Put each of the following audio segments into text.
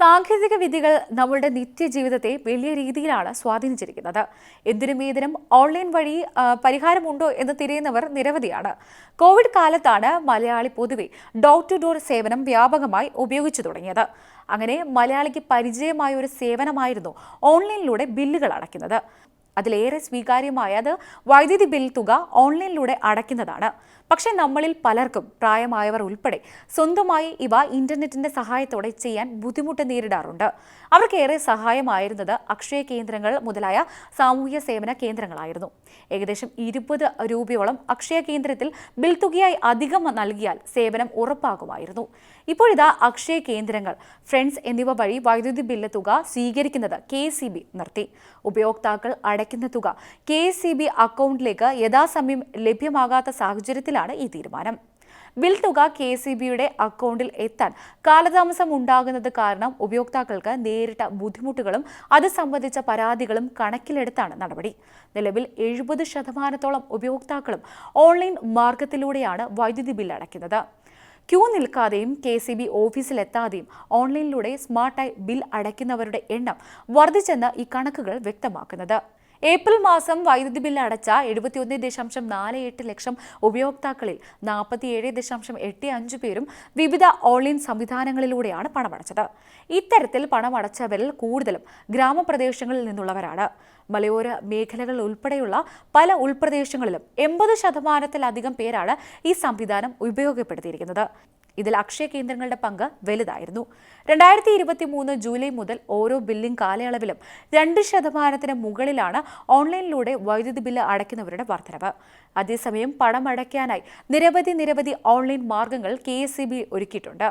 സാങ്കേതിക വിദ്യകൾ നമ്മളുടെ നിത്യജീവിതത്തെ വലിയ രീതിയിലാണ് സ്വാധീനിച്ചിരിക്കുന്നത്. എന്തിനും ഏതിനും ഓൺലൈൻ വഴി പരിഹാരമുണ്ടോ എന്ന് തിരയുന്നവർ നിരവധിയാണ്. കോവിഡ് കാലത്താണ് മലയാളി പൊതുവെ ഡോർ ടു ഡോർ സേവനം വ്യാപകമായി ഉപയോഗിച്ചു തുടങ്ങിയത്. അങ്ങനെ മലയാളിക്ക് പരിചയമായ ഒരു സേവനമായിരുന്നു ഓൺലൈനിലൂടെ ബില്ലുകൾ അടയ്ക്കുന്നത്. അതിലേറെ സ്വീകാര്യമായത് വൈദ്യുതി ബിൽ തുക ഓൺലൈനിലൂടെ അടയ്ക്കുന്നതാണ്. പക്ഷേ നമ്മളിൽ പലർക്കും പ്രായമായവർ ഉൾപ്പെടെ സ്വന്തമായി ഇവ ഇന്റർനെറ്റിന്റെ സഹായത്തോടെ ചെയ്യാൻ ബുദ്ധിമുട്ട് നേരിടാറുണ്ട്. അവർക്കേറെ സഹായമായിരുന്നത് അക്ഷയ കേന്ദ്രങ്ങൾ മുതലായ സാമൂഹ്യ സേവന കേന്ദ്രങ്ങളായിരുന്നു. ഏകദേശം ഇരുപത് രൂപയോളം അക്ഷയ കേന്ദ്രത്തിൽ ബിൽ തുകയായി അധികം നൽകിയാൽ സേവനം ഉറപ്പാകുമായിരുന്നു. ഇപ്പോഴിതാ അക്ഷയ കേന്ദ്രങ്ങൾ ഫ്രണ്ട്സ് എന്നിവ വഴി വൈദ്യുതി ബില്ല് തുക സ്വീകരിക്കുന്നത് കെ നിർത്തി. ഉപയോക്താക്കൾ അടയ്ക്കുന്ന തുക കെ അക്കൗണ്ടിലേക്ക് യഥാസമയം ലഭ്യമാകാത്ത സാഹചര്യത്തിലാണ് ഈ തീരുമാനം. ബിൽ തുക കെ സി ബിയുടെ അക്കൗണ്ടിൽ എത്താൻ കാലതാമസം ഉണ്ടാകുന്നത് കാരണം ഉപയോക്താക്കൾക്ക് നേരിട്ട ബുദ്ധിമുട്ടുകളും അത് സംബന്ധിച്ച പരാതികളും കണക്കിലെടുത്താണ് നടപടി. നിലവിൽ എഴുപത് ശതമാനത്തോളം ഉപയോക്താക്കളും ഓൺലൈൻ മാർഗത്തിലൂടെയാണ് വൈദ്യുതി ബിൽ അടയ്ക്കുന്നത്. ക്യൂ നിൽക്കാതെയും കെ സി ബി ഓഫീസിലെത്താതെയും ഓൺലൈനിലൂടെ സ്മാർട്ടായി ബിൽ അടയ്ക്കുന്നവരുടെ എണ്ണം വർദ്ധിച്ചെന്ന് ഈ കണക്കുകൾ വ്യക്തമാക്കുന്നത്. ഏപ്രിൽ മാസം വൈദ്യുതി ബില്ല് അടച്ച എഴുപത്തിയൊന്ന് ദശാംശം നാല് എട്ട് ലക്ഷം ഉപയോക്താക്കളിൽ നാൽപ്പത്തിയേഴ് ദശാംശം എട്ട് അഞ്ച് പേരും വിവിധ ഓൺലൈൻ സംവിധാനങ്ങളിലൂടെയാണ് പണമടച്ചത്. ഇത്തരത്തിൽ പണമടച്ചവരിൽ കൂടുതലും ഗ്രാമപ്രദേശങ്ങളിൽ നിന്നുള്ളവരാണ്. മലയോര മേഖലകൾ ഉൾപ്പെടെയുള്ള പല ഉൾപ്രദേശങ്ങളിലും എൺപത് ശതമാനത്തിലധികം പേരാണ് ഈ സംവിധാനം ഉപയോഗപ്പെടുത്തിയിരിക്കുന്നത്. ഇതിൽ അക്ഷയ കേന്ദ്രങ്ങളുടെ പങ്ക് വലുതായിരുന്നു. രണ്ടായിരത്തി ഇരുപത്തി മൂന്ന് ജൂലൈ മുതൽ ഓരോ ബില്ലിംഗ് കാലയളവിലും രണ്ട് ശതമാനത്തിന് മുകളിലാണ് ഓൺലൈനിലൂടെ വൈദ്യുതി ബില്ല് അടയ്ക്കുന്നവരുടെ വർധനവ്. അതേസമയം പണം അടയ്ക്കാനായി നിരവധി നിരവധി ഓൺലൈൻ മാർഗങ്ങൾ കെ ഒരുക്കിയിട്ടുണ്ട്.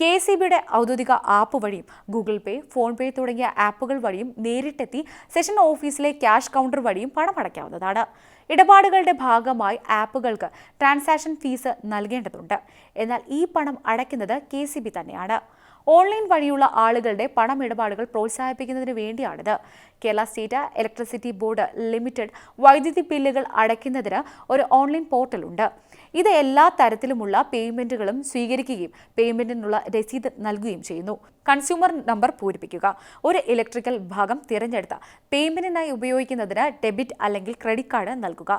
കെ എസ് ഇ ബിയുടെ ഔദ്യോഗിക ആപ്പ് വഴിയും ഗൂഗിൾ പേ ഫോൺ പേ തുടങ്ങിയ ആപ്പുകൾ വഴിയും നേരിട്ടെത്തി സെഷൻ ഓഫീസിലെ ക്യാഷ് കൗണ്ടർ വഴിയും പണം അടയ്ക്കാവുന്നതാണ് ഇടപാടുകളുടെ ഭാഗമായി ആപ്പുകൾക്ക് ട്രാൻസാക്ഷൻ ഫീസ് നൽകേണ്ടതുണ്ട്. എന്നാൽ ഈ പണം അടയ്ക്കുന്നത് കെ സി തന്നെയാണ്. ഓൺലൈൻ വഴിയുള്ള ആളുകളുടെ പണമിടപാടുകൾ പ്രോത്സാഹിപ്പിക്കുന്നതിന് വേണ്ടിയാണിത്. Kerala state electricity board limited വൈദ്യുതി ബില്ലുകൾ അടയ്ക്കുന്നതിന് ഒരു ഓൺലൈൻ പോർട്ടലുണ്ട്. ഇത് എല്ലാ തരത്തിലുമുള്ള പേയ്മെന്റുകളും സ്വീകരിക്കുകയും പേയ്മെന്റിനുള്ള രസീത് നൽകുകയും ചെയ്യുന്നു. കൺസ്യൂമർ നമ്പർ പൂരിപ്പിക്കുക. ഒരു ഇലക്ട്രിക്കൽ ഭാഗം തിരഞ്ഞെടുത്ത. പേയ്മെന്റിനായി ഉപയോഗിക്കുന്നതിന് ഡെബിറ്റ് അല്ലെങ്കിൽ ക്രെഡിറ്റ് കാർഡ് നൽകുക.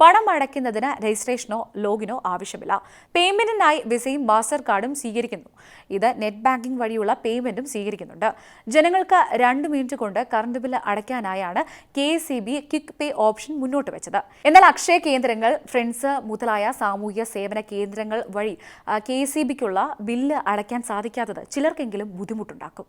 പണം അടയ്ക്കുന്നതിന് രജിസ്ട്രേഷനോ ലോഗിനോ ആവശ്യമില്ല. പേയ്മെന്റിനായി വിസയും മാസ്റ്റർ കാർഡും സ്വീകരിക്കുന്നു. ഇത് നെറ്റ് ബാങ്കിംഗ് വഴിയുള്ള പേയ്മെന്റും സ്വീകരിക്കുന്നുണ്ട്. ജനങ്ങൾക്ക് രണ്ട് മിനിറ്റ് കൊണ്ട് current bill അടയ്ക്കാനായാണ് K C B quick pay option മുന്നോട്ട് വെച്ചത്. എന്നാൽ അക്ഷയ കേന്ദ്രങ്ങൾ ഫ്രണ്ട്സ് മുതലായ സാമൂഹ്യ സേവന കേന്ദ്രങ്ങൾ വഴി കെ സി ബിക്കുള്ള ബില്ല് അടയ്ക്കാൻ സാധിക്കാത്തത് ചിലർക്കെങ്കിലും ബുദ്ധിമുട്ടുണ്ടാക്കും.